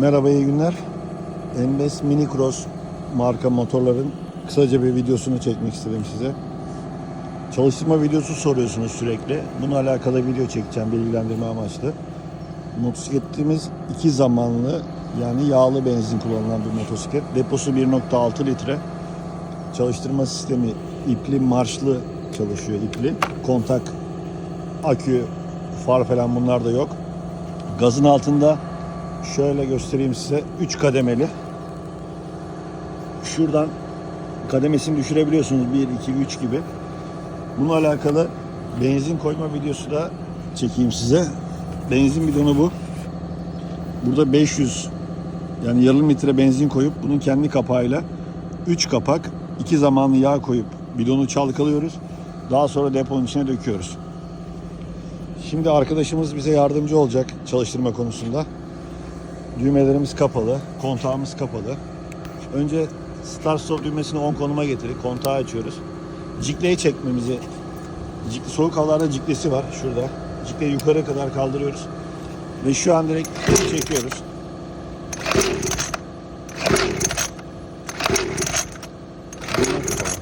Merhaba iyi günler. Embes Mini Cross marka motorların kısaca bir videosunu çekmek istedim size. Çalıştırma videosu soruyorsunuz sürekli. Bununla alakalı video çekeceğim bilgilendirme amaçlı. Motosikletimiz iki zamanlı yani yağlı benzin kullanılan bir motosiklet. Deposu 1.6 litre. Çalıştırma sistemi ipli marşlı çalışıyor ipli. Kontak, akü, far falan bunlar da yok. Gazın altında şöyle göstereyim size 3 kademeli. Şuradan kademesini düşürebiliyorsunuz 1 2 3 gibi. Bununla alakalı benzin koyma videosu da çekeyim size. Benzin bidonu bu. Burada 500 yani yarım litre benzin koyup bunun kendi kapağıyla 3 kapak 2 zamanlı yağ koyup bidonu çalkalıyoruz. Daha sonra deponun içine döküyoruz. Şimdi arkadaşımız bize yardımcı olacak çalıştırma konusunda. Düğmelerimiz kapalı, kontağımız kapalı. Önce start stop düğmesini 10 konuma getirip kontağı açıyoruz. Cikleyi çekmemizi, cikli, soğuk havalarda ciklesi var şurada. Cikleyi yukarı kadar kaldırıyoruz. Ve şu an direkt çekiyoruz. Düğme kapalı.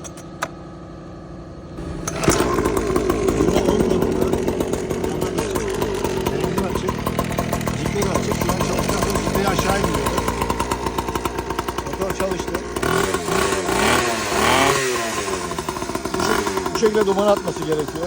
Düğme 10 konumda. Benzin açık. Cikleri açık. Şu an çalıştıktan sonra cikleyi aşağı indiriyoruz. Motor çalıştı. Bu şekilde, duman atması gerekiyor.